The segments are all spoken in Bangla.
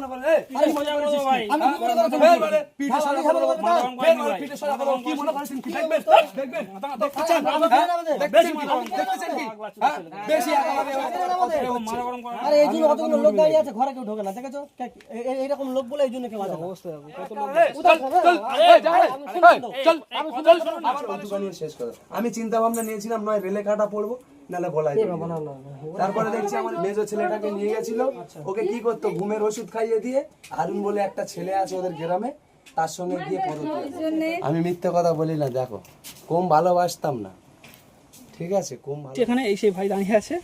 মনে করেন এই, মজা করো ভাই আমি মনে করছি? ফের পিঠে আমি খাব করো, না, ফের বলে পিঠে সরা করো, কি মনে করছেন কি দেখবেন দেখবেন দেখছেন হ্যাঁ? দেখছেন কি দেখতেছেন কি হ্যাঁ? বেশি আরে এই জন্য কতগুলো লোক দাঁড়িয়ে আছে ঘরে কেউ ঢোকে না দেখেছ এইরকম লোক বলে এই জন্য কেউ আসে। চল, চল, চল, চল, আবার শেষ কথা। আমি চিন্তা ভাবনা নিয়েছিলাম নয় রেলে কাটা পড়ব তারপরে দেখছি আমার মেজো ছেলেটাকে নিয়ে গেছিল। ওকে কি করতো? ঘুমের ওষুধ খাইয়ে দিয়ে আরুন বলে একটা ছেলে আছে ওদের গ্রামে তার সঙ্গে গিয়ে আমি মিথ্যে কথা বলি না দেখো। কম ভালোবাসতাম না। ঠিক আছে কম এখানে এই সেই ভাই দাঁড়িয়ে আছে?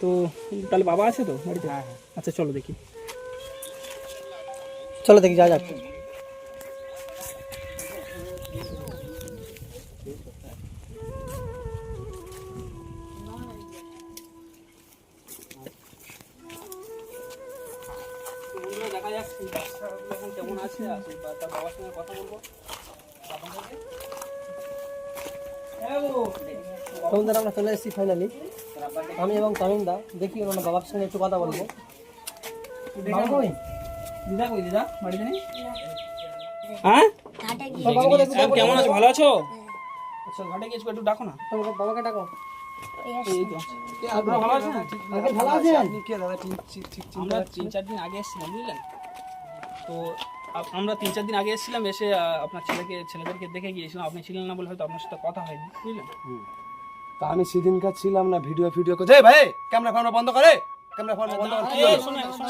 তো তাহলে বাবা আছে তো বাড়িতে? আচ্ছা চলো দেখি। চলো দেখি যা যাক এসেছি ফাইনালি আমি এবং তামিম দা দেখি ওনার বাবার সঙ্গে একটু কথা বলব। হ্যাঁ? কেমন আছো? ভালো আছো? আচ্ছা ঘাটে গিয়েছো একটু ডাকো না। তোর বাবাকে ডাকো। এই তো। ভালো আছেন? আপনি কে দাদা? ঠিক ঠিক ঠিক আমরা তিন চার দিন আগে এসেছিলাম বুঝলেন? তো আমরা তিন চার দিন আগে এসেছিলাম এসে আপনার ছেলেকে ছেলেদেরকে দেখে গিয়েছিলাম। আপনি ছিলেন না বলে হয়তো আপনার সাথে কথা হয়নি বুঝলেন? তা আমি সেদিনকার ছিলাম না ভিডিও ভিডিও এই ভাই ক্যামেরা ফ্যামেরা বন্ধ করে। ক্যামেরা ফ্যামেরা বন্ধ করে। কি।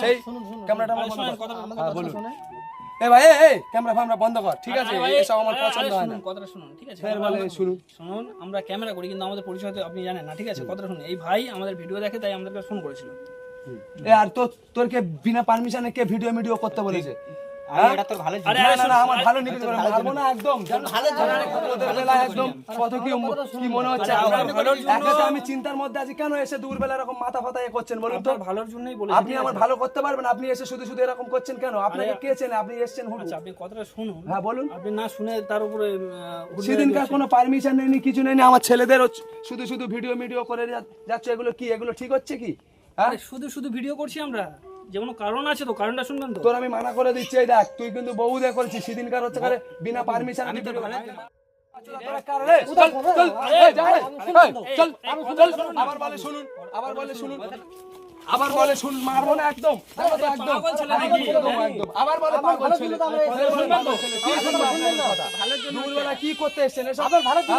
সেই ক্যামেরাটা বন্ধ কর। বলুন। হ্যাঁ বলুন। এই ভাই এই, এই ক্যামেরা ফ্যামেরা বন্ধ কর। ঠিক আছে এসব আমার পছন্দ হয় না। শুনুন, কথাটা শুনুন ঠিক আছে? ফের বলে শুনুন। শুনুন আমরা ক্যামেরা করি কিন্তু আমাদের পরিচয় তো আপনি জানেন না ঠিক আছে? কথাটা শুনুন। এই ভাই আমাদের ভিডিও দেখে তাই আমাদেরকে ফোন করেছিল। এ আর তো তোর কে বিনা পারমিশনে কে ভিডিও ভিডিও করতে বলেছে? আমি চিন্তার মধ্যে আছি কেন এসে দুপুরবেলা এরকম মাথা ফাতা করছেন বলুন তো? ভালোর জন্যই আপনি আমার ভালো করতে পারবেন আপনি এসে শুধু শুধু এরকম করছেন কেন? আপনাকে কে চেনে? আপনি এসেছেন আচ্ছা আপনি কথাটা শুনুন। হ্যাঁ বলুন। আপনি না শুনে তার উপরে সেদিনকার কোনো পারমিশন নেই কিছু নেই আমার ছেলেদের শুধু শুধু ভিডিও ভিডিও করে যাচ্ছে এগুলো কি? এগুলো ঠিক হচ্ছে কি? হ্যাঁ? শুধু শুধু ভিডিও করছি আমরা। যে কোনো কারণ আছে তো কারণটা শুনবেন তো? তোর আমি মানা করে দিচ্ছি এই দেখ তুই কিন্তু বহু দেখ করেছিস সেদিনকার হচ্ছে কারে বিনা পারমিশন আমি তো আবার বলে শুনুন আবার বলে শুনুন। আবার বলে শুন মারবো না একদম। আবার বলে পাগল ছেলে। তো? শুনবেন তো? কি করতে এসছেন? এসব? ভালো আপনি।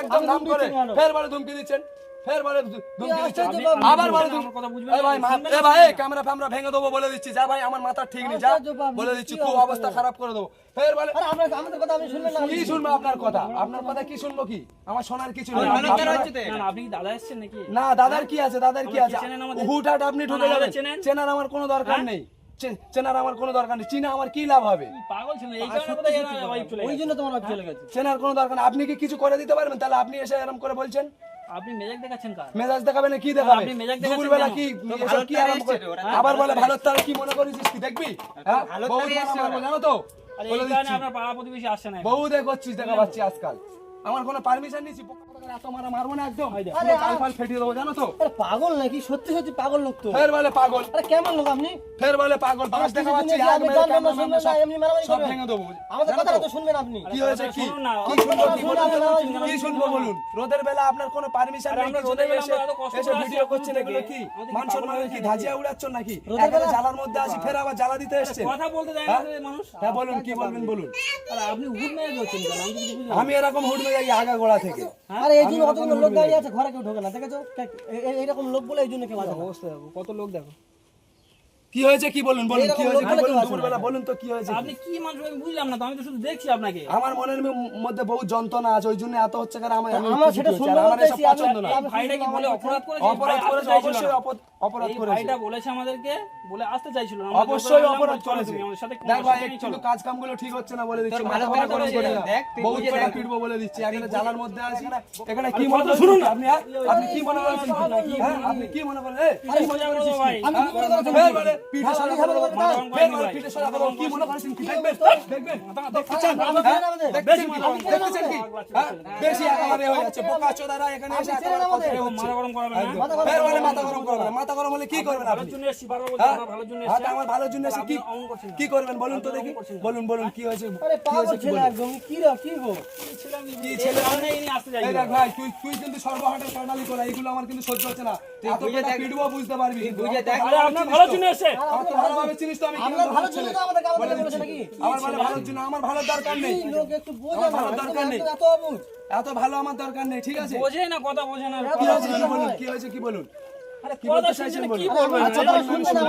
একদম নাম করে দিচ্ছেন ফের বলে ধমকি দিচ্ছেন? ফের বলে ধু- ধমকি দিচ্ছেন আশ্চর্য বাবু। আবার বলে ধমকি আমার কথা বুঝবেন এই ভাই মা- ভাই ক্যামেরা ফ্যামেরা ভেঙে দেবো বলে দিচ্ছি। যা ভাই আমার মাথা ঠিক নেই যা। বলে দিচ্ছি খুব অবস্থা? অবস্থা খারাপ করে দেবো। ফের বলে আমাদের কথা আপনি শুনবেন কি শুনব আপনার কথা? আপনার কথা কি শুনব কি? আমার শোনার কিছু নেই। না, আপনারা- না, আপনি দাদা এসেছেন নাকি? না দাদার কি আছে? দাদার কি আছে? আমাকে চেনেন আমাদের? হুটহাট আপনি ঢুকে যাবেন। চেনার আমার কোনো দরকার নেই। চেনার আমার কোনো দরকার নেই। চিনা আমার কি লাভ হবে? ওই জন্য তোমার চলে গেছে। চেনার কোনো দরকার নেই। আপনি কি কিছু করে দিতে পারবেন? তাহলে আপনি এসে এরকম করে বলছেন? আপনি মেজাজ দেখাচ্ছেন কার? মেজাজ দেখাবে না কি দেখাবে? আপনি মেজাজ দেখাচ্ছেন কি এসব কি আরাম করে? আবার বলে ভালো তার কি মনে করিস কি? দেখবি? বহুত জানো তো? আরে এই কারণে আপনার পাড়া প্রতিবেশী আসছে না বহু দেখ করছিস দেখা পাচ্ছি আজকাল। আমার কোনো পারমিশন নিছি পাগল নাকি? সত্যি সত্যি পাগল লোক তো। ফের বলে পাগল। আরে কেমন লোক আপনি? ফের বলে পাগল বাস দেখা পাচ্ছি সব ভেঙে দেবো আমাদের কথাটা তো? শুনবেন আপনি। কি হয়েছে কি? কি শুনব কি বলুন? কি শুনব বলুন? রোদের বেলা আপনার কোনো পারমিশন নেই আমরা রোদের বেলা এসে- আমরা এত কষ্ট করে ভিডিও আসছি করছেন এগুলো কি? মান কি সম্মান কি? ধাজিয়া উড়াচ্ছ নাকি? বেলা- জ্বালার মধ্যে আছি ফের আবার জ্বালা দিতে এসছেন। কথা বলতে দেয় না হ্যাঁ? মানুষ। হ্যাঁ বলুন কি বলবেন বলুন। আরে আপনি উঠ মেয়ে হচ্ছেন কেন? আমি তো কিছু বুঝলাম না। আমি এরকম হুড় মেয়ে আগা গোড়া থেকে। আরে এই জন্য কতগুলো লোক দাঁড়িয়ে আছে ঘরে কেউ ঢোকে না দেখেছ? এইরকম লোক বলে এই জন্য কেউ আছে অবশ্যই কত লোক দেখো। কি হয়েছে কি বলুন বলুন কি হয়েছে কি বলুন দুপুরবেলা বলুন তো কি হয়েছে আপনি কি মানুষ আমি বুঝলাম না তো আমি তো শুধু দেখছি আপনাকে। আমার মনের মধ্যে বহু যন্ত্রণা আছে ওই জন্য এত হচ্ছে কারণ আমার আমার সেটা শুনতে আমার এসব পছন্দ না। ভাইটা কি বলে অপরাধ করেছে? অপরাধ করেছে অবশ্যই অপরাধ করেছে। ভাইটা বলেছে আমাদেরকে বলে আসতে চাইছিল না। অবশ্যই অপরাধ করেছে। আমাদের সাথে দেখ ভাই চলো। কাজ কামগুলো ঠিক হচ্ছে না বলে দিচ্ছি খারাপ করে করি না। বহু করে পিটবো বলে দিচ্ছি এখানে জ্বালার মধ্যে আছি। এখানে কি মনে করেন শুনুন আপনি হ্যাঁ? আপনি কি মনে করেন? হ্যাঁ? আপনি কি মনে করেন? এই, আরে মজা করো ভাই। হ্যাঁ? ফের বলে পিঠে ফের পিঠে কি মনে করেছেন কি? দেখবেন দেখবেন দেখতে চান? কি দেখতে চান কি? বেশি একেবারে হয়ে যাচ্ছে বোকা চোদারা এখানে এসে একেবারে মাথা গরম করাবেন ফের বলে মাথা গরম করবেন মাথা গরম হলে কি করবেন আপনি? জন্য এসেছি বারবার বলছি? জন্য এসেছি। আমার ভালোর জন্য এসে কি অমন করছেন না। কি করবেন বলুন তো দেখি। বলুন বলুন কি হয়েছে? আরে পাগল ছেলে একদম কি রে কি গো? কি ছেলে? কারণে এই আসতে চাই ভাই তুই তুই কিন্তু সর্বহাটের কর্ণালি করা এগুলো আমার কিন্তু সহ্য হচ্ছে না। এত বুঝতে পারবি বুঝে দেখ ভালোর জন্য এসে আমার ভালোভাবে চিনিস তো আমি কি ভালো ভালোর তো আমাদের কাছে বলেছে নাকি? আমার ভালো ভালোর জন্য আমার ভালো দরকার নেই। লোক একটু বোঝে না ভালো দরকার নেই। এত অবুঝ। এত ভালো আমার দরকার নেই ঠিক আছে? বোঝে না কথা বোঝে না। কি হয়েছে কি বলুন কি হয়েছে কি বলুন? আচ্ছা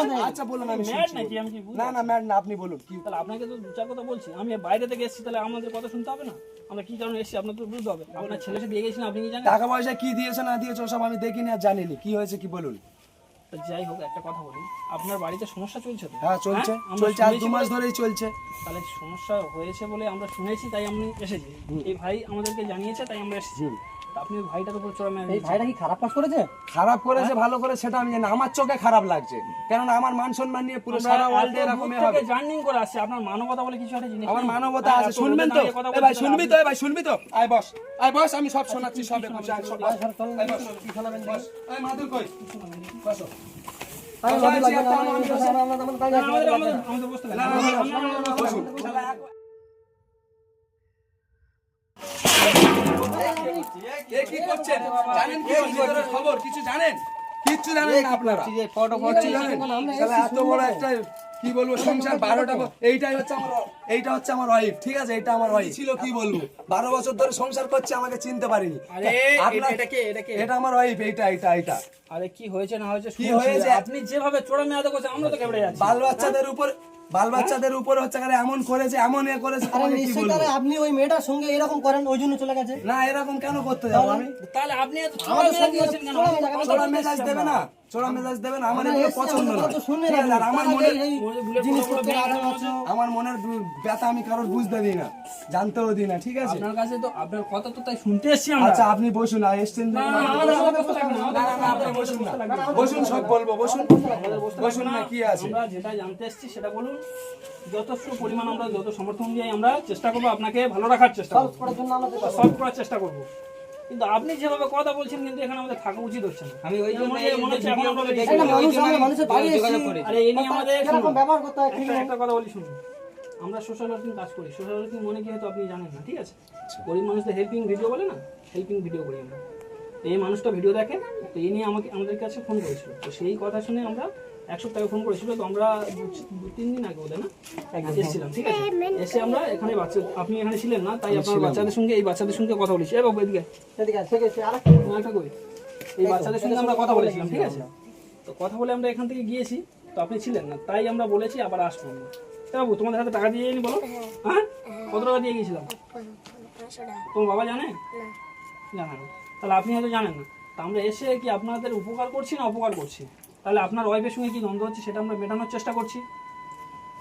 আমি? আচ্ছা আমি ম্যাড শুনছি। নাকি আমি কি বুঝতে না না ম্যাড না আপনি বলুন। আপনাকে তো দু চার কথা বলছি। আমি বাইরে থেকে এসেছি তাহলে আমাদের কথা শুনতে হবে না? আমরা কি কারণে এসেছি আপনার তো বুঝতে হবে। আপনার ছেলে দিয়ে গেছিলেন আপনি কি জানেন? টাকা পয়সা কি দিয়েছে না দিয়েছে ওসব আমি দেখিনি আর জানিনি। কি হয়েছে কি বলুন? যাই হোক একটা কথা বলি। আপনার বাড়িতে সমস্যা চলছে তো? হ্যাঁ চলছে। হ্যাঁ? চলছে আর দু মাস ধরেই চলছে। তাহলে সমস্যা হয়েছে বলে আমরা শুনেছি তাই আমি এসেছি। এই ভাই আমাদেরকে জানিয়েছে তাই আমরা এসেছি। আপনি ভাইটার উপর চড়া মেরে এই। ভাইটা কি খারাপ কাজ করেছে? খারাপ করেছে ভালো করে সেটা আমি জানি আমার চোখে খারাপ লাগছে। কেননা আমার মান সম্মান নিয়ে পুরো সারা ওয়ার্ল্ডে থেকে হবে। জার্নিং করে আসছে আপনার মানবতা বলে কিছু একটা জিনিস আমার? মানবতা হ্যাঁ, আছে শুনবেন তো? এ ভাই শুনবি তো? এ ভাই শুনবি তো? আয় বস। আয় বস আমি সব শোনাচ্ছি সব বলছি আয় সব আয়, আয় বস। বস। এই মাদুর কই? বসো। আমি কথা লাগবে না, আমাদের আমাদের আমাদের বসতে। না, না, না, না, আমরা- আমরা- আমরা- বসুন। শালা এক- এ কি করছেন জানেন কি ভিতরের খবর? কিছু জানেন? কিচ্ছু জানেন না আপনারা। কিচ্ছু জানেন? শালা এত বড় একটা কি বলব সংসার বারোটা এইটাই হচ্ছে আমার এইটা হচ্ছে আমার ওয়াইফ ঠিক আছে? এটা আমার ওয়াইফ ছিল কি বলব? বারো বছর ধরে সংসার করছে আমাকে চিনতে পারিনি। এটা আমার ওয়াইফ এইটা এইটা এইটা। আরে কি হয়েছে না হয়েছে কি হয়েছে? আপনি যেভাবে চোরা মেয়াদা করছেন আমরা তো কেবড়ে বাল বাচ্চাদের উপর বাল বাচ্চাদের উপর হচ্ছে কারে এমন করেছে এমন এ করেছে নিশ্চয়ই তাহলে আপনি ওই মেয়েটার সঙ্গে এরকম করেন ওই জন্য চলে গেছে? না এরকম কেন করতে যাব আমি? তাহলে আপনি সঙ্গে মেজাজ দেবে না? মেজাজ আমার এগুলো পছন্দ না আর মনে মনের ব্যথা আমি কারোর বুঝতে দিই না জানতেও দিই না ঠিক আছে? আপনার কাছে তো আপনার কথা তো তাই শুনতে এসেছি আমরা। আচ্ছা আপনি বসুন আর এসছেন না, আপনি বসুন না বসুন সব বলব বসুন। বসুন না কি আছে? আমরা যেটা জানতে এসেছি সেটা বলুন। যথেষ্ট পরিমাণ আমরা যত সমর্থন দিয়ে আমরা চেষ্টা করব আপনাকে ভালো রাখার চেষ্টা করব। করার জন্য আমরা চেষ্টা সলভ করার চেষ্টা করব। কিন্তু আপনি যেভাবে কথা বলছেন কিন্তু এখানে আমাদের থাকা উচিত হচ্ছে না। আমি ওই জন্য মনে হচ্ছে এখন আমরা। একটা মানুষের বাড়ি এসেছি। আরে এই নিয়ে আমাদের এরকম ব্যবহার করতে হয় একটা কথা বলি শুনুন। আমরা সোশ্যাল ওয়ার্কিং কাজ করি। সোশ্যাল ওয়ার্কিং মনে কি হয়তো আপনি জানেন না ঠিক আছে? গরিব মানুষদের হেল্পিং ভিডিও বলে না? হেল্পিং ভিডিও করি আমরা। এই মানুষটা ভিডিও দেখে তো এই নিয়ে আমাকে আমাদের কাছে ফোন করেছিল। তো সেই কথা শুনে আমরা এক সপ্তাহ ফোন করেছিল তো আমরা দু- তিন দিন আগে ওদের না? এসেছিলাম ঠিক আছে? এসে আমরা এখানে বাচ্চা আপনি এখানে ছিলেন না তাই আপনার বাচ্চাদের সঙ্গে এই বাচ্চাদের সঙ্গে কথা বলেছি। এ বাবু এদিকে আরেকটা কই এই বাচ্চাদের সঙ্গে আমরা কথা বলেছিলাম ঠিক আছে? তো কথা বলে আমরা এখান থেকে গিয়েছি তো আপনি ছিলেন না তাই আমরা বলেছি আবার আসব আমরা। বাবু তোমাদের হাতে টাকা দিয়ে বলো? হ্যাঁ। কত টাকা দিয়ে গিয়েছিলাম? তোমার বাবা জানে? জানে না। তাহলে আপনি হয়তো জানেন না। তা আমরা এসে কি আপনাদের উপকার করছি না অপকার করছি? তাহলে আপনার ওয়াইফের সঙ্গে কি দ্বন্দ্ব হচ্ছে সেটা আমরা মেটানোর চেষ্টা করছি।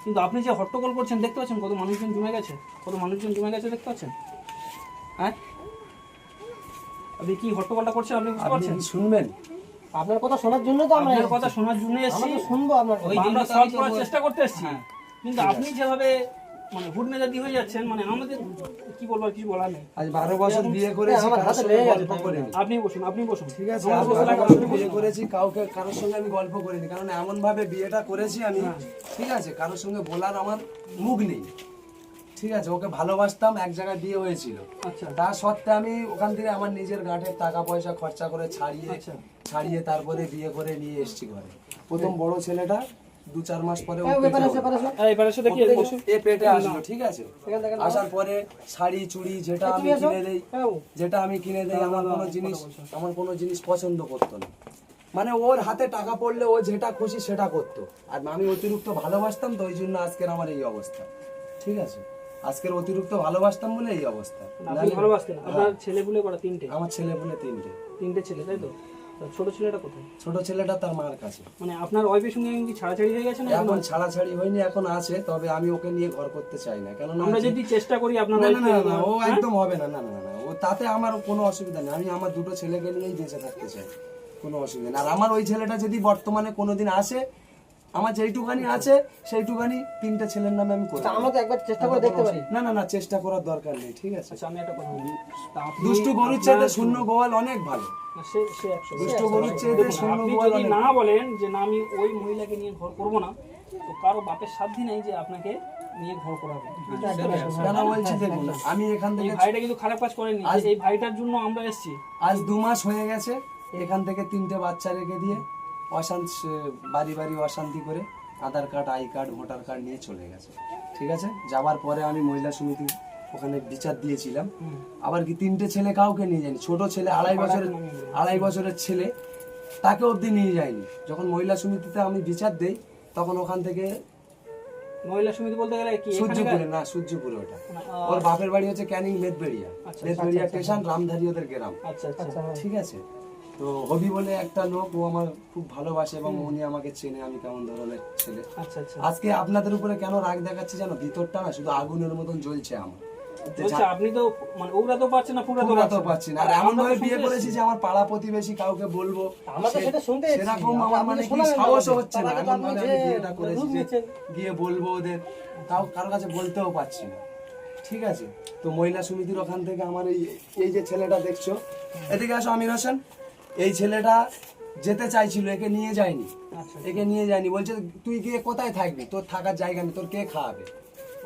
কিন্তু আপনি যে হট্টগোল করছেন দেখতে পাচ্ছেন কত মানুষজন জমে গেছে? কত মানুষজন জমে গেছে দেখতে পাচ্ছেন? হ্যাঁ? আপনি কি হট্টগোলটা করছেন আপনি বুঝতে পারছেন? শুনবেন। আপনার কথা শোনার জন্য তো আমরা আপনার কথা শোনার জন্য এসেছি। শুনব আপনার। আমরা সলভ করার চেষ্টা করতে এসেছি। কিন্তু আপনি যেভাবে মানে হুট মেজাদি হয়ে যাচ্ছেন মানে আমাদের কি বলব কিছু বলার নেই। আজ বারো বছর বিয়ে করেছি গল্প করিনি। আপনি বসুন আপনি বসুন। ঠিক আছে বিয়ে করেছি কাউকে কারোর সঙ্গে আমি গল্প করিনি কারণ এমন ভাবে বিয়েটা করেছি আমি ঠিক আছে কারোর সঙ্গে বলার আমার মুখ নেই। ঠিক আছে ওকে ভালোবাসতাম এক জায়গায় বিয়ে হয়েছিল। আচ্ছা। তা সত্ত্বে আমি ওখান থেকে আমার নিজের গাঁটের টাকা পয়সা খরচা করে ছাড়িয়ে আচ্ছা। ছাড়িয়ে তারপরে বিয়ে করে নিয়ে এসেছি ঘরে। প্রথম বড় ছেলেটা দু চার মাস পরে এ পেটে আসলো ঠিক আছে? আসার পরে শাড়ি চুড়ি যেটা আমি কিনে দেই হ্যাঁ, যেটা আমি কিনে দেই আমার কোনো জিনিস আমার কোনো জিনিস পছন্দ করতো না। মানে ওর হাতে টাকা পড়লে ও যেটা খুশি সেটা করতো। আর আমি অতিরিক্ত ভালোবাসতাম তো ওই জন্য আজকের আমার এই অবস্থা। ঠিক আছে? আজকের অতিরিক্ত ভালোবাসতাম বলে এই অবস্থা। আপনি নাহলে- ভালোবাসতেন আপনার ছেলে পুলে করা তিনটে। আমার ছেলে বলে তিনটে। তিনটে ছেলে তাই তা? ছোট ছেলেটা কোথায়? ছোট ছেলেটা তার মার কাছে। মানে আপনার ওয়াইফের সঙ্গে কি ছাড়াছাড়ি হয়ে গেছে না এখন? ছাড়াছাড়ি হয়নি এখন আছে তবে আমি ওকে নিয়ে ঘর করতে চাই না। কেননা আমরা যদি চেষ্টা করি আপনার না না না ও হ্যাঁ? একদম হবে না না না না না ও তাতে আমার কোনো অসুবিধা নেই। আমি আমার দুটো ছেলেকে নিয়েই বেঁচে থাকতে চাই কোনো অসুবিধা নেই। আর আমার ওই ছেলেটা যদি বর্তমানে কোনোদিন আসে আমার যেইটুখানি আছে সেইটুখানি তিনটে ছেলের নামে আমি করি আচ্ছা, আমরা তো একবার চেষ্টা করে দেখতে পারি না না না চেষ্টা করার দরকার নেই ঠিক আছে? আচ্ছা আমি একটা কথা বলি। দুষ্টু গরুর চাইতে শূন্য গোয়াল অনেক ভালো। না, সে সে একশো দুষ্টু গরুর চাইতে দেখুন, শূন্য আপনি গোয়াল যদি না বলেন যে না আমি ওই মহিলাকে নিয়ে ঘর করব না তো কারও বাপের সাধ্যই নেই যে আপনাকে নিয়ে ঘর করাবে। কেন বলছি দেখুন আমি এখান থেকে ভাইটা কিন্তু খারাপ কাজ করেনি এই ভাইটার জন্য আমরা এসেছি। আজ দু মাস হয়ে গেছে এখান থেকে তিনটে বাচ্চা রেখে দিয়ে অশান্তি বাড়ি বাড়ি অশান্তি করে Aadhaar card I card voter card নিয়ে চলে গেছে। ঠিক আছে? যাবার পরে আমি মহিলা সমিতি ওখানে বিচার দিয়েছিলাম। আবার কি তিনটে ছেলে কাউকে নিয়ে যায়নি? ছোট ছেলে আড়াই বছরের আড়াই বছরের ছেলে তাকে অবধি নিয়ে যায়নি। যখন মহিলা সমিতিতে আমি বিচার দেই তখন ওখান থেকে মহিলা সমিতি বলতে গেলে কি সূর্যপুরে না সূর্যপুরে ওটা। ওর বাপের বাড়ি হচ্ছে ক্যানিং মেদবেড়িয়া। মেদবেড়িয়া স্টেশন রামধারী ওদের গ্রাম। আচ্ছা আচ্ছা। ঠিক আছে? তো হবি বলে একটা লোক ও আমার খুব ভালোবাসে এবং উনি আমাকে চেনে আমি কেমন ধরনের ছেলে। আচ্ছা আচ্ছা। আজকে আপনাদের উপরে কেন রাগ দেখাচ্ছি জানো? ভিতরটা না শুধু আগুনের মতন জ্বলছে আমার। আপনি তো মানে ওরা তো পারছে না পুরা তো পুরা পারছে তো পাচ্ছি না। আর এমন ভাবে বিয়ে করেছি যে আমার পাড়া প্রতিবেশী কাউকে বলব আমরা তো সেটা শুনতে সেরকম আমার মানে কি সাহস হচ্ছে না। তার আগে তো এমন ভাবে আমি বিয়েটা করেছি যে গিয়ে বলব ওদের কারোর কাছে বলতেও পারছি না। ঠিক আছে? তো মহিলা সমিতির ওখান থেকে আমার এই এই যে ছেলেটা দেখছ এদিকে আসো আমির হোসেন। এই ছেলেটা যেতে চাইছিল একে নিয়ে যায়নি। আচ্ছা। একে নিয়ে যায়নি। বলছে তুই গিয়ে কোথায় থাকবি? তোর থাকার জায়গা নেই তোর কে খাওয়াবে?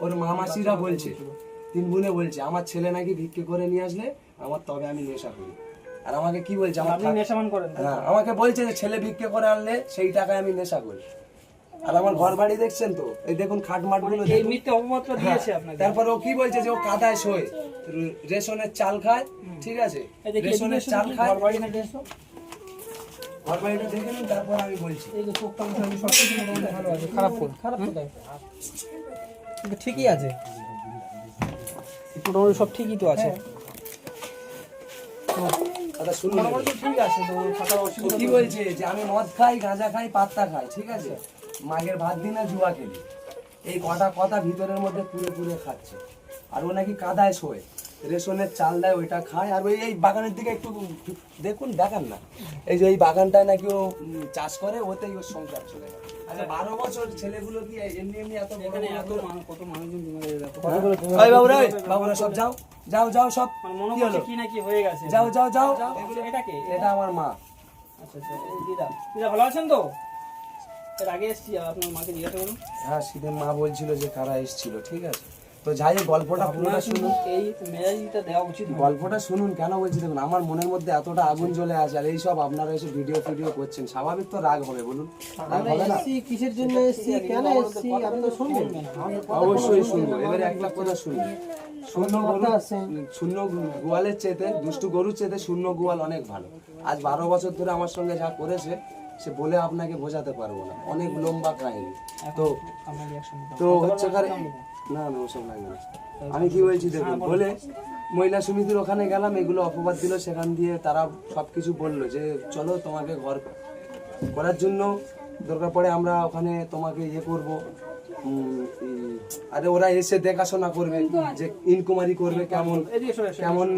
ওর মামাসিরা বলছে তিন বোনে বলছে আমার ছেলে নাকি ভিক্ষে করে নিয়ে আসলে আমার তবে আমি নেশা করি। আর আমাকে কি বলছে? হ্যাঁ আমাকে বলছে যে ছেলে ভিক্ষে করে আনলে সেই টাকায় আমি নেশা করি। আর আমার ঘর বাড়ি দেখছেন তো? এই দেখুন খাট মাটগুলো এই মিথ্যে অপবাদটা দিয়েছে আপনাকে তারপর ও কি বলছে যে ও কাদায় শোয়। রেশনের চাল খায় ঠিক আছে? রেশনের চাল খায়। ঘর বাড়ি না এসো। ঘর বাড়িটা দেখে নিন তারপর আমি বলছি। এই যে চোখটা মোটামুটি সব কিছু ভালো আছে। খারাপ কোন খারাপ কোথায়? ঠিকই আছে। মোটামুটি সব ঠিকই তো আছে। কথা শুনুন। মোটামুটি ঠিক আছে তো থাকার ও অসুবিধা কি বলছে যে আমি মদ খাই গাঁজা খাই পাত্তা খাই ঠিক আছে? মাগের ভাত দিন না জুয়া খেলি। এই কটা কথা ভিতরের মধ্যে পুরে পুরে খাচ্ছে। আর ও নাকি কাদায় শোয়। রেশনের চাল দেয় ওইটা খায়। আর ওই এই বাগানের দিকে একটু দেখুন দেখান না। এই যে এই বাগানটায় নাকি ও চাষ করে ওতেই ওর সংসার চলে যায় আচ্ছা বারো বছর ছেলেগুলো কি এমনি এমনি এত এখানে এত মানুষ কত মানুষজন জমে গেছে। ওই বাবুরা বাবুরা সব যাও যাও যাও সব মানে মনে কি কি না হয়ে গেছে? যাও যাও যাও। এটা কে এটা আমার মা। আচ্ছা আচ্ছা দিদা। দিদা ভালো আছেন তো? এর আগে এসেছি আপনার মাকে জিজ্ঞাসা করুন। হ্যাঁ মা বলছিল যে কারা এসেছিল ঠিক আছে। তো যাই হোক গল্পটা পুরোটা শুনুন শুনুন। এই মেজাজটা দেওয়া উচিত গল্পটা শুনুন কেন বলছি দেখুন আমার মনের মধ্যে এতটা আগুন জ্বলে আছে আর এইসব আপনারা এসে ভিডিও ফিডিও করছেন স্বাভাবিক তো রাগ হবে বলুন। রাগ হবে না? কিসের জন্য এসছি কেন এসছি আপনি তো শুনবেন অবশ্যই শুনব এবারে এক লাখ কথা শুনব। শূন্য গরু শূন্য গোয়ালের চেতে দুষ্টু গরুর চেতে শূন্য গোয়াল অনেক ভালো। আজ বারো বছর ধরে আমার সঙ্গে যা করেছে সে বলে আপনাকে বোঝাতে পারব না। অনেক লম্বা কাহিনী। তো। তো হচ্ছে কারে না না ওসব লাগবে না। আমি কি বলছি দেখুন বলে মহিলা সমিতির ওখানে গেলাম এগুলো অপবাদ দিল সেখান দিয়ে তারা সব কিছু বলল যে চলো তোমাকে ঘর করার জন্য দরকার পড়ে আমরা ওখানে তোমাকে ইয়ে করব। আরে ওরা এসে দেখাশোনা করবে যে ইনকুমারি করবে কেমন। কেমন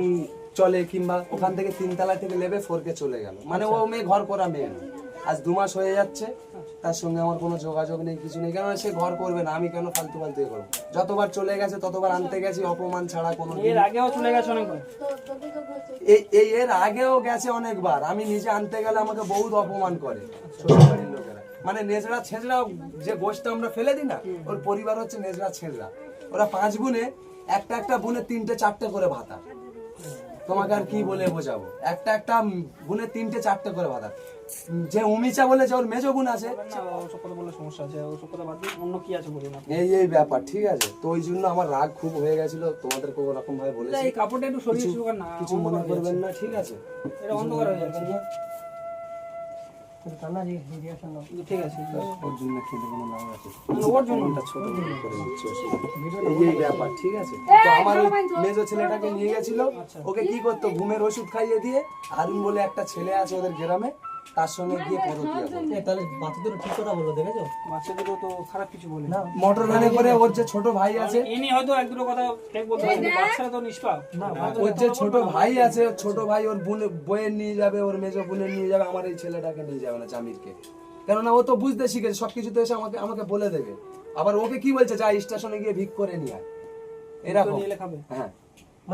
চলে কিংবা ওখান থেকে তিনতলা থেকে লেবে ফোরকে চলে গেল। মানে ও মেয়ে ঘর করা মেয়ে। আজ দু মাস হয়ে যাচ্ছে তার সঙ্গে আমার কোনো যোগাযোগ নেই কিছু নেই। কেন সে ঘর করবে না আমি কেন ফালতু ফালতু করব? যতবার চলে গেছে ততবার আনতে গেছি অপমান ছাড়া কোনো এর আগেও চলে গেছে অনেকবার। এই এই এর আগেও গেছে অনেকবার। আমি নিজে আনতে গেলে আমাকে বহুত অপমান করে শ্বশুরবাড়ির লোকেরা। মানে নেজড়া ছেঁচড়া যে গোষ্ঠটা আমরা ফেলে দিই না ওর পরিবার হচ্ছে নেজড়া ছেঁচড়া ওরা পাঁচ গুণে একটা একটা বুনে তিনটে চারটে করে ভাতা। তোমাকে আর কি বলে বোঝাবো? একটা একটা বুনে তিনটে চারটে করে ভাতা। যে উমিচা বলে যে ওর মেজো গুণ আছে। ওসব কথা বললে সমস্যা আছে ওসব কথা বাদ দিন অন্য কি আছে বলুন এই এই ব্যাপার ঠিক আছে। তো ওই জন্য আমার রাগ খুব হয়ে গেছিল তোমাদেরকে ওরকম ভাবে বলেছি। এই কাপড়টা একটু সরিয়ে শুকান না কিছু মনে করবেন না ঠিক আছে। এটা অন্ধকার হয়ে যাচ্ছে। কান্না রিয়াকশন দাও কিন্তু ঠিক আছে। ওর জন্য খেতে কোনো নাম আছে। মানে ওর জন্য ছোট। করে করে দিচ্ছি ওর সাথে। এই এই ব্যাপার ঠিক আছে। তো আমার ওই মেজো ছেলেটাকে নিয়ে গেছিল। ওকে কি করতো? ঘুমের ওষুধ খাইয়ে দিয়ে আরুন বলে একটা ছেলে আছে ওদের গ্রামে। তার সঙ্গে গিয়ে পরকিয়া করতো। তাহলে বাচ্চাদের ঠিক কথা বলল দেখেছ? বাচ্চাদেরও তো খারাপ কিছু বলে। না মোটর ভ্যানে করে ওর যে ছোট ভাই আছে ইনি হয়তো এক দুটো কথা ঠিক বলতে পারেন বাচ্চারা তো নিষ্পাপ। ওর যে ছোট ভাই আছে ছোট ভাই ওর বোন বইয়ের নিয়ে যাবে ওর মেজো বোনের নিয়ে যাবে আমার এই ছেলেটাকে নিয়ে যাবে না জামিরকে। কেননা ও তো বুঝতে শিখেছে সবকিছু তো এসে আমাকে আমাকে বলে দেবে। আবার ওকে কি বলছে? যা স্টেশনে গিয়ে ভিক করে নিয়ে আয়। এরকম। হ্যাঁ।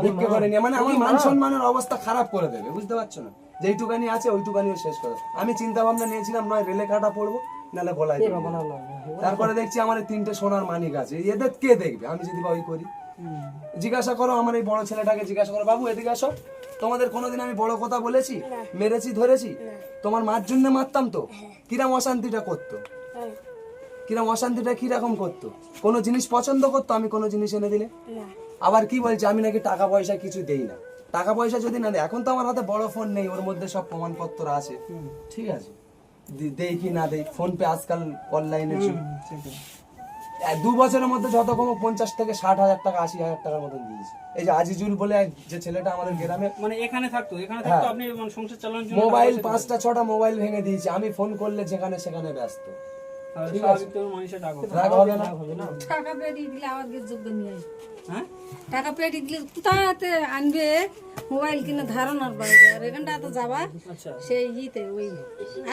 ভিক্ষে করে নিয়ে মানে আমার মান সম্মানের অবস্থা খারাপ করে দেবে বুঝতে পারছ না? যেইটুকানি আছে ওইটুকানিও শেষ করে। আমি চিন্তা ভাবনা নিয়েছিলাম নয় রেলে কাটা পড়ব নাহলে দেবো। তারপরে দেখছি আমার তিনটে সোনার মানিক আছে। এদের কে দেখবে? আমি যদি বা ওই করি। জিজ্ঞাসা করো আমার এই বড় ছেলেটাকে জিজ্ঞাসা করো বাবু এদিকে আসো। তোমাদের কোনোদিন আমি বড় কথা বলেছি মেরেছি ধরেছি? তোমার মার জন্য মারতাম তো? কিরাম অশান্তিটা করতো? কিরাম অশান্তিটা কীরকম করতো? কোনো জিনিস পছন্দ করতো? আমি কোনো জিনিস এনে দিলে? আবার কি বলছে? আমি নাকি টাকা পয়সা কিছু দেই না। টাকা পয়সা যদি না দেয় এখন তো আমার হাতে বড় ফোন নেই ওর মধ্যে সব প্রমাণপত্র আছে। ঠিক আছে? দি- দেই কি না দেই ফোন পে আজকাল অনলাইনে দু বছরের মধ্যে যত কম পঞ্চাশ থেকে ষাট হাজার টাকা আশি হাজার টাকার মতন দিয়েছে। এই যে আজিজুল বলে যে ছেলেটা আমাদের গ্রামে মানে এখানে থাকতো এখানে থাকতো আপনি মানে সংসার চালানোর জন্য মোবাইল পাঁচটা ছটা মোবাইল ভেঙে দিয়েছে। আমি ফোন করলে যেখানে সেখানে ব্যস্ত। টাকা রাগ হবে না। টাকা পেটিয়ে দিলে আবার গিয়ে যোগ্য নিয়ে হ্যাঁ? টাকা পেটিয়ে দিলে কোথাতে আনবে? মোবাইল কিনে ধারণার বাইরে। আর এখানটা তো যাবা আচ্ছা। সেই ইতে ওই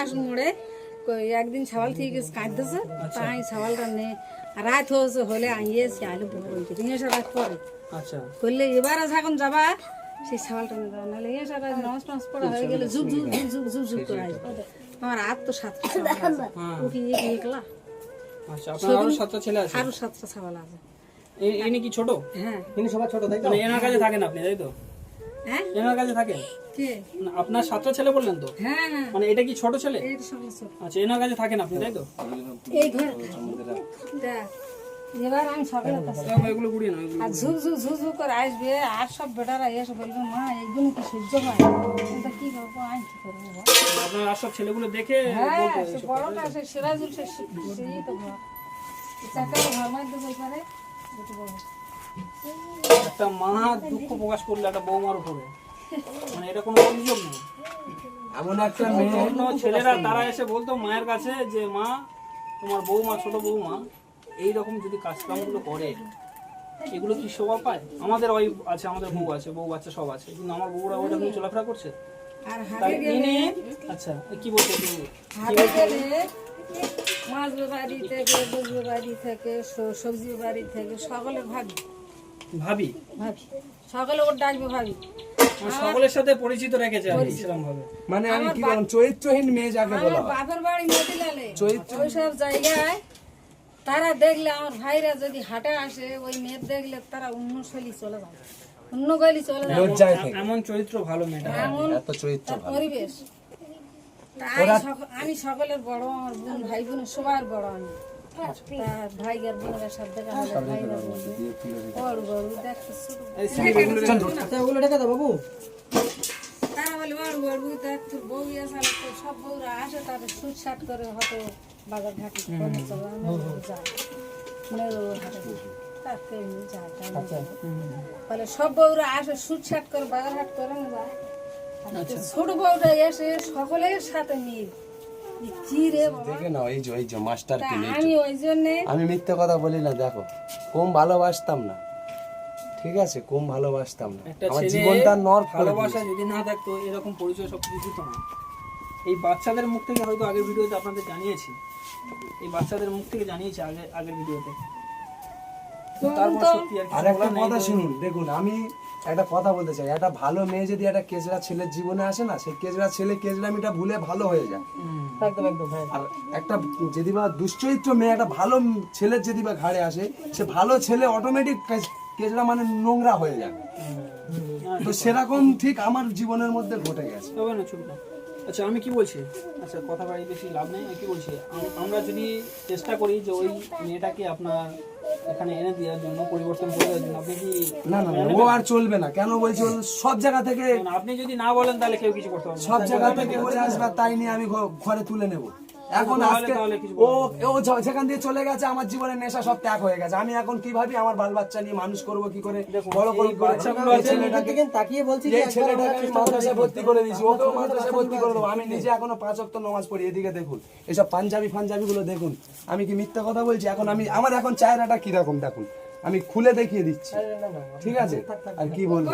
আসুন মোড়ে। কই একদিন ছাওয়াল থেকে গেছে কাঁদতেছে। তাই ছাওয়ালটা নে। রাত হয়েছে হলে আইয়েছি আলু বড় হয়েছে ইংরেজ রাত পরে। আচ্ছা। করলে এবারে যখন যাবা সেই ছাওয়ালটা নিয়ে যাবা। নাহলে ইংরেজ রাত নস নস পড়া হয়ে গেলে ঝুপ ঝুপ ঝুপ ঝুপ ঝুপ ঝুপ করে আসবে। আমার আর তো সাতটা আছে। আচ্ছা আরও সাতটা ছেলে আছে? আরও সাতটা ছাগল আছে। ইনি কি ছোট? হ্যাঁ। তিনি সবার ছোট তাই তো? মানে এনার কাছে থাকেন আপনি তাই তো? হ্যাঁ? এনার কাছে থাকেন? কে? আপনার সাতটা ছেলে বললেন তো? হ্যাঁ হ্যাঁ। মানে এটা কি ছোট ছেলে? আচ্ছা এনার কাছে থাকেন আপনি তাই তো? এই ঘরে দেখ। এবার আমি সকালে এগুলো গুড়িয়ে না আর ঝুক ঝুক ঝুক ঝুক করে আসবে আর সব বেটারা এসে বলবে মা এইগুলো কি সহ্য হয়? এটা কি করব আমি কি করব আপনার আর সব ছেলেগুলো দেখে হ্যাঁ বড়টা সে সিরাজুল সে সেই তো চারটা ঘর মধ্যে বই পারে একটা মা দুঃখ প্রকাশ করলে একটা বৌমার উপরে। মানে এটা কোনো অভিযোগ নেই এমন একটা মেয়ে ছেলেরা তারা এসে বলতো মায়ের কাছে যে মা তোমার বৌমা ছোট বৌমা এইরকম যদি কাজকামগুলো করে এগুলো কি শোভা পায়? আমাদের ওই আছে আমাদের বউ আছে বউ বাচ্চা সব আছে কিন্তু আমার বউরা ওইটা নিয়ে চলাফেরা করছে? তাই ইনি আচ্ছা কি মাছ বাড়ি থেকে বসবে বাড়ি থেকে সবজি বাড়ি থেকে সকলের ভাবি। ভাবি? ভাবি। সকলে ওর ডাকবে ভাবি। সকলের সাথে পরিচিত রেখেছে ভাবে মানে আমি কি বললাম চরিত্রহীন মেয়ে যাকে বলা হয়। বাপের বাড়ি ওইসব জায়গায় তারা দেখলে আমার ভাইরা যদি হাটে আসে ওই মেয়ের দেখলে তারা অন্য শৈলী চলে যাবে অন্য গলি চলে যাবে এমন চরিত্র ভালো মেয়েটা। এমন এত চরিত্র পরিবেশ। তা আমি সক- আমি সকলের বড় আমার বোন ভাই বোনের সবার বড় আমি। দাও বাবু তারা বলে বড় বড় দেখ তোর বউ আসালে তো সব বউরা আসে তাদের সুট করে হয়তো বাজার ঘাটে হাটে তাকে যায়। বলে সব বউরা আসে সুট করে বাজার হাট করে না যায়? ছোট বউটা এসে সকলের সাথে মিল। নেই আমি মিথ্যে কথা বলি না দেখো। কম ভালোবাসতাম না। ঠিক আছে কম ভালোবাসতাম না। আমার জীবনটা নর্থ ভালোবাসা যদি না থাকতো এরকম পরিচয় সব কিছু না। এই বাচ্চাদের মুখ থেকে হয়তো আগের ভিডিওতে আপনাদের জানিয়েছি। এই বাচ্চাদের মুখ থেকে জানিয়েছি আগে আগের ভিডিওতে। তো আর একটা কথা শুনুন দেখুন আমি একটা কথা বলতে চাই। একটা ভালো মেয়ে যদি একটা কেজরা ছেলের জীবনে আসে না সেই কেজরা ছেলে কেজরামিটা ভুলে ভালো হয়ে যায়। একদম একদম হ্যাঁ। আর একটা যদি বা দুশ্চরিত্র মেয়ে একটা ভালো ছেলের যদি বা ঘাড়ে আসে সে ভালো ছেলে অটোমেটিক কেজরা মানে নোংরা হয়ে যাবে। তো সেরকম ঠিক আমার জীবনের মধ্যে ঘটে গেছে। তবে না ছবিটা। আচ্ছা আমি কি বলছি? আচ্ছা কথা বাড়ি বেশি লাভ নেই আমি কি বলছি? আমরা যদি চেষ্টা করি যে ওই মেয়েটাকে আপনার এখানে এনে দেওয়ার জন্য পরিবর্তন করে দেওয়ার জন্য আপনি কি না না না, ও আর চলবে না। কেন বলছি? সব জায়গা থেকে মানে আপনি যদি না বলেন তাহলে কেউ কিছু করতে পারবে না। সব জায়গা থেকে বলে আসবে তাই নিয়ে আমি ঘরে তুলে নেব। এখন আজকে ও ও যেখান দিয়ে চলে গেছে আমার জীবনের নেশা সব ত্যাগ হয়ে গেছে। আমি এখন কি ভাবি আমার বাল বাচ্চা নিয়ে মানুষ করব কি করে? বড় করে? বাচ্চাগুলো ছেলেটাকে তাকিয়ে বলছি যে ছেলেটাকে আমি মাদ্রাসায় ভর্তি করে দিয়েছি। ওকেও মাদ্রাসায় ভর্তি করে দেবো। আমি নিজে এখনও পাঁচ অক্ট নামাজ পড়ি। এদিকে দেখুন এসব পাঞ্জাবি ফাঞ্জাবি গুলো দেখুন। আমি কি মিথ্যা কথা বলছি? এখন আমি আমার এখন চেহারাটা কীরকম দেখুন? আমি খুলে দেখিয়ে দিচ্ছি। ঠিক আছে? আর কি বলব?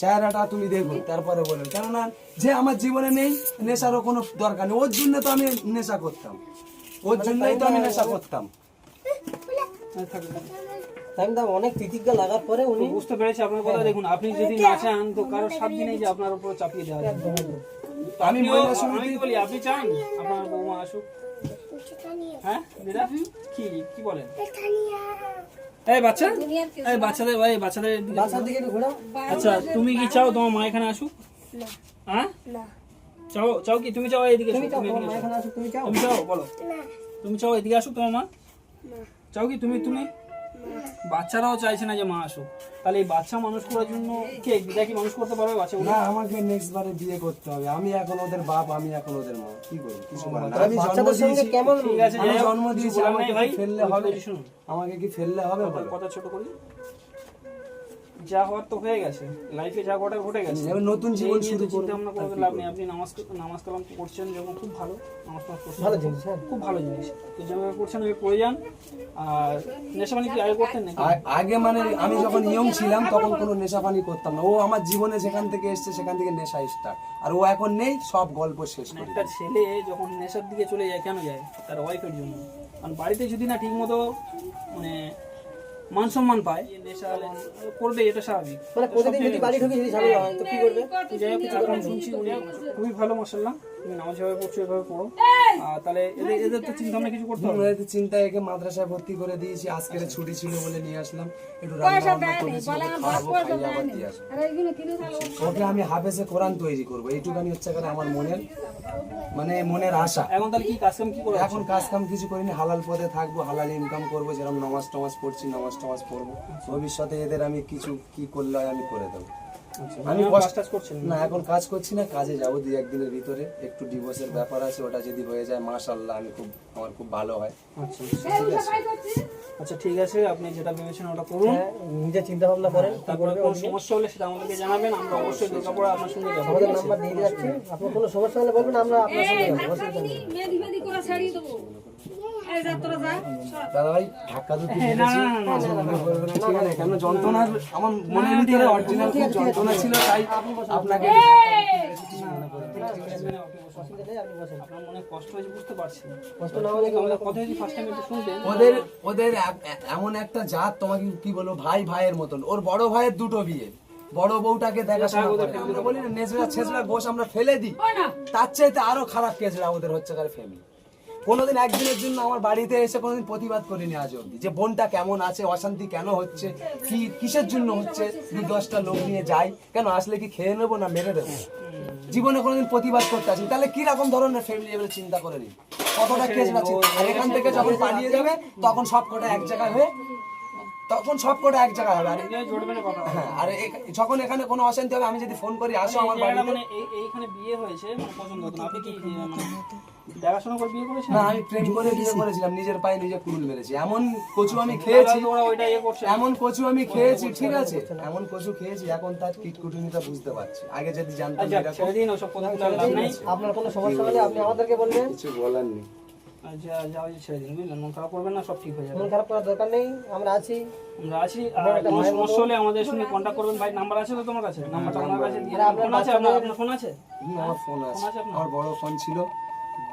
চেহারাটা তুমি দেখো তারপরে বলো। কেননা যে আমার জীবনে নেই নেশারও কোনো দরকার নেই। ওর জন্য তো আমি নেশা করতাম। ওর জন্যই তো আমি নেশা করতাম। হ্যাঁ। টাইম অনেক তিতিজ্ঞা লাগার পরে উনি বুঝতে পেরেছি আপনার কথা দেখুন আপনি যদি না চান তো কারও সাত দিনেই যে আপনার উপর চাপিয়ে দেওয়া যাবে আমি মহিলা সমিতি বলি আপনি চান? আপনার বৌমা আসুক। হ্যাঁ দিদা কি কি বলেন? এই বাচ্চা এই বাচ্চাদের এই বাচ্চাদের দিকে দিকে ঘোরাও। আচ্ছা তুমি কি চাও? তোমার মা এখানে আসুক? হ্যাঁ? চাও চাও কি? তুমি চাও এদিকে তুমি চাও তুমি এদিকে মা এখানে আসুক তুমি চাও? তুমি চাও বলো। তুমি চাও এদিকে আসুক তোমার মা? চাও কি তুমি তুমি? বাচ্চারাও চাইছে না যে মা আসুক। তাহলে এই বাচ্চা মানুষ করার জন্য কে দিদা কি মানুষ করতে পারবে বাচ্চা না আমাকে নেক্সট বারে বিয়ে করতে হবে। আমি এখন ওদের বাপ আমি এখন ওদের মা। কি করব কিছু করার। আমি জন্ম বাচ্চাদের সঙ্গে দিয়েছি। কেমন ঠিক আছে জন্ম দিয়েছি। আমাকে কি ফেললে হবে? শুনুন। আমাকে কি ফেললে হবে কথা ছোট করি যা হওয়ার তো হয়ে গেছে। লাইফে যা ঘটা ঘটে গেছে। এবার নতুন জীবন শুরু তো চিন্তা করব ভাবনা করে লাভ নেই। আপনি নামাজ নামাজ কালাম করছেন যখন খুব ভালো। নামাজ কালাম করছেন ভালো জিনিস হ্যাঁ। খুব ভালো জিনিস। তো যেভাবে করছেন ওই করে যান। আর নেশা মানে কি আগে করতেন নাকি? আগে মানে আমি যখন ইয়ং ছিলাম তখন কোনো নেশা পানি করতাম না। ও আমার জীবনে যেখান থেকে এসছে সেখান থেকে নেশা স্টার্ট আর ও এখন নেই সব গল্প শেষ করে একটা ছেলে যখন নেশার দিকে চলে যায় কেন যায়? তার ওয়াইফের জন্য। কারণ বাড়িতে যদি না ঠিকমতো মানে মান সম্মান পায়। করবে এটা স্বাভাবিক। মানে প্রতিদিন যদি বাড়ি ঢুকে যদি ঝামেলা হয় তো কি করবে? তো যাই হোক শুনছি উনি খুবই ভালো মশাল্লা তুমি নামাজ পড়ছো এভাবে পড়ো। আর তাহলে এদের এদের তো চিন্তা ভাবনা কিছু করতে হবে? হয়তো চিন্তায় একে মাদ্রাসায় ভর্তি করে দিয়েছি আজকের ছুটি ছিল বলে নিয়ে আসলাম। একটু রান্না ওকে আমি হাফেজে কোরআন তৈরি করব এইটুখানি হচ্ছে করে আমার মনের মানে মনের আশা। এখন তাহলে কি কাজ কাম কি করব এখন কাজ কাম কিছু করিনি হালাল পথে থাকব হালাল ইনকাম করব যেরকম নামাজ টমাজ পড়ছি নামাজ টমাজ পড়ব। ভবিষ্যতে এদের আমি কিছু কি করলে হয় আমি করে দেবো। আমি কাজ করছেন না? এখন কাজ করছি না কাজে যাব দুই একদিনের ভিতরে। একটু ডিভোর্সের ব্যাপার আছে ওটা যদি হয়ে যায় মাশাল্লাহ আমি খুব আমার খুব ভালো হয়। আচ্ছা আচ্ছা ঠিক আছে। আপনি যেটা ভেবেছেন ওটা করুন। হ্যাঁ নিজে চিন্তা ভাবনা করেন তারপরে কোনো সমস্যা হলে সেটা আমাদেরকে জানাবেন আমরা অবশ্যই লেখাপড়া আপনার সঙ্গে যাব আমাদের নাম্বার দিয়ে যাচ্ছি আপনার কোনো সমস্যা হলে বলবেন আমরা আপনার সঙ্গে যাব করে ছাড়িয়ে দেবো। দাদা ভাই ধাক্কা মনে কেন যন্ত্রণা আমার অরিজিনাল যন্ত্রণা ছিল তাই আপনাকে মনে ওদের এমন একটা জাত তোমাকে কি বলব ভাই ভাইয়ের মতন ওর বড় ভাইয়ের দুটো বিয়ে বড় বউটাকে দেখাশোনা করে আমরা বলি না নেচড়া ছেচড়া গোশ আমরা ফেলে দিই তার চাইতে আরও খারাপ কেচড়া ওদের হচ্ছে কার ফ্যামিলি কোনোদিন একদিনের জন্য আমার বাড়িতে এসে কোনোদিন প্রতিবাদ করিনি আজ অব্দি যে বোনটা কেমন আছে, অশান্তি কেন হচ্ছে, কি, কিসের জন্য হচ্ছে দু দশটা লোক নিয়ে যাই, কেন আসলে কি খেয়ে নেব না মেরে দেবো? জীবনে কোনোদিন প্রতিবাদ করতে আসি তাহলে কীরকম ধরনের ফ্যামিলি এবারে চিন্তা করে নিন কতটা কেস আছে এখান থেকে যখন পালিয়ে যাবে, তখন সব কটা এক জায়গায় হয়ে তখন সব কটা এক জায়গায় হবে। আর হ্যাঁ, যখন এখানে কোনো অশান্তি হবে আমি যদি ফোন করি আসো আমার বাড়িতে। মানে এইখানে বিয়ে হয়েছে মানে পছন্দ হতো আপনি কি মানে দেখাশোনা করে বিয়ে করেছেন? না আমি প্রেম করে বিয়ে করেছিলাম নিজের পায়ে নিজে কুড়ুল মেরেছি। এমন কচু আমি খেয়েছি। ইয়ে এমন কচু আমি খেয়েছি ঠিক আছে? এমন কচু খেয়েছি এখন তার কিটকুটুনিটা বুঝতে পারছি। আগে যদি জানতাম আচ্ছা আপনার কোনো সমস্যা হলে আপনি আমাদেরকে বলবেন। কিছু বলার নেই। আচ্ছা যা হয়েছে ছেড়ে দিন বুঝলেন? মন খারাপ করবেন না সব ঠিক হয়ে যাবে। মন খারাপ করার দরকার নেই আমরা আছি। আমরা আছি আর কোনো সমস্যা হলে আমাদের সঙ্গে কন্ট্যাক্ট করবেন। ভাই নাম্বার আছে তো তোমার কাছে? নাম্বারটা আমার কাছে। দিয়ে। ফোন আছে আপনার? আপনার ফোন আছে? আমার ফোন আছে। আমার বড় ফোন ছিল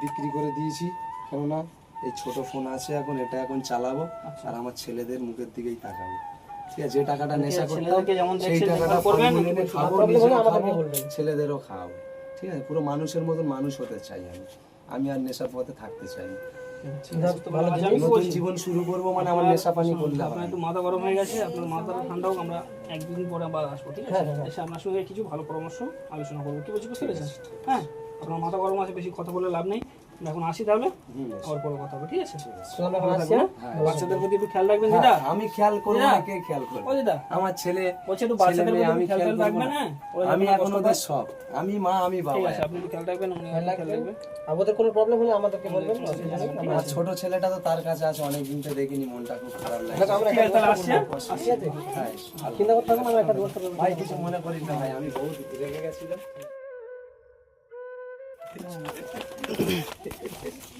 বিক্রি করে দিয়েছি। কেননা এই ছোট ফোন আছে এখন এটা এখন চালাবো আচ্ছা। আর আমার ছেলেদের মুখের দিকেই তাকাবো। ঠিক আছে যে টাকাটা নেশা করতাম সেই টাকাটা করবেন, খাব, ছেলেদেরও খাওয়াবো। ঠিক আছে পুরো মানুষের মতন মানুষ হতে চাই আমি। আমি আর নেশার পথে থাকতে চাই না। ভালো নতুন জীবন শুরু করব মানে আমার নেশা পানি করলে আপনার। একটু মাথা গরম হয়ে গেছে আপনার মাথাটা ঠান্ডা হোক আমরা একদিন পরে আবার আসব ঠিক আছে? এসে আপনার সঙ্গে কিছু ভালো পরামর্শ আলোচনা করব কি বলছি বুঝতে পেরেছেন? হ্যাঁ আপনার মাথা গরম আছে বেশি কথা বলে লাভ নেই। এখন আসি তাহলে? আবার পরে কথা হবে ঠিক আছে? এখন আসছি হ্যাঁ? বাচ্চাদের প্রতি একটু খেয়াল রাখবেন দিদা। আমি খেয়াল করব না কে খেয়াল করব। ও দিদা। আমার ছেলে বলছে একটু বাচ্চাদের প্রতি আমি খেয়াল খেয়াল খেয়াল রাখবেন না। হ্যাঁ? আমি এখন ওদের সব আমি মা আমি ঠিক আছে আপনি খেয়াল রাখবেন উনি খেয়াল রাখবেন। আর ওদের কোনো প্রবলেম হলে আমাদেরকে বলবেন আমরা ছোট ছেলেটা তো তার কাছে আছে অনেক দিন তো দেখিনি মনটা খুব খারাপ লাগে আমরা তাহলে আসছি হ্যাঁ? হ্যাঁ, চিন্তা করতে হবে না আমরা একটা ব্যবস্থা করব ভাই কিছু মনে করিস না ভাই আমি বহুত রেগে গেছিলাম। ハハハハ。